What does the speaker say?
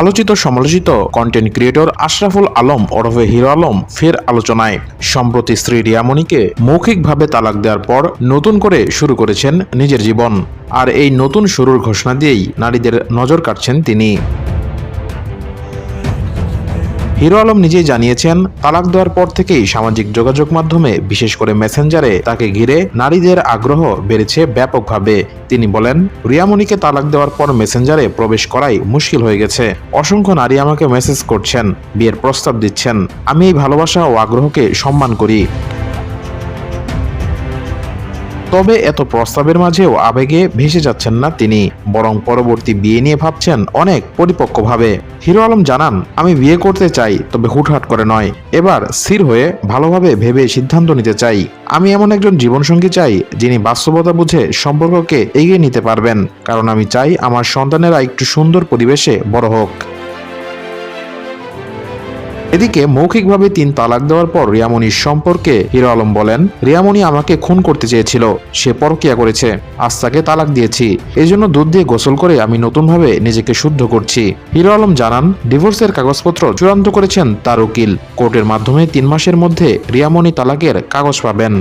আলোচিত সমালোচিত content creator Ashraful Alam ওরফে হিরো আলম ফের আলোচনায়। সম্প্রতি স্ত্রী রিয়ামণিকে মৌখিকভাবে তালাক দেওয়ার পর নতুন করে শুরু করেছেন নিজের জীবন। আর এই নতুন শুরুর ঘোষণা দিয়েই নারীদের নজর কাটছেন তিনি। হিরো আলম নিজেই জানিয়েছেন, তালাক দেওয়ার পর থেকেই সামাজিক যোগাযোগ মাধ্যমে, বিশেষ করে মেসেঞ্জারে, তাকে ঘিরে নারীদের আগ্রহ বেড়েছে ব্যাপকভাবে। তিনি বলেন, রিয়ামণিকে তালাক দেওয়ার পর মেসেঞ্জারে প্রবেশ করাই মুশকিল হয়ে গেছে। অসংখ্য নারী আমাকে মেসেজ করছেন, বিয়ের প্রস্তাব দিচ্ছেন। আমি এই ভালোবাসা ও আগ্রহকে সম্মান করি। তবে এত প্রস্তাবের মাঝেও আবেগে ভেসে যাচ্ছেন না তিনি, বরং পরবর্তী বিয়ে নিয়ে ভাবছেন অনেক পরিপক্কভাবে। হিরো আলম জানান, আমি বিয়ে করতে চাই, তবে হুটহাট করে নয়। এবার স্থির হয়ে ভালোভাবে ভেবে সিদ্ধান্ত নিতে চাই। আমি এমন একজন জীবনসঙ্গী চাই, যিনি বাস্তবতা বুঝে সম্পর্ককে এগিয়ে নিতে পারবেন। কারণ আমি চাই আমার সন্তানেরা একটু সুন্দর পরিবেশে বড় হোক। এদিকে মৌখিকভাবে তিন তালাক দেওয়ার পর রিয়ামণির সম্পর্কে হিরো আলম বলেন, রিয়ামণি আমাকে খুন করতে চেয়েছিল, সে পরকিয়া করেছে, আজ তাকে তালাক দিয়েছি। এই জন্য দুধ দিয়ে গোসল করে আমি নতুনভাবে নিজেকে শুদ্ধ করছি। হিরো আলম জানান, ডিভোর্সের কাগজপত্র চূড়ান্ত করেছেন তার উকিল। কোর্টের মাধ্যমে তিন মাসের মধ্যে রিয়ামণি তালাকের কাগজ পাবেন।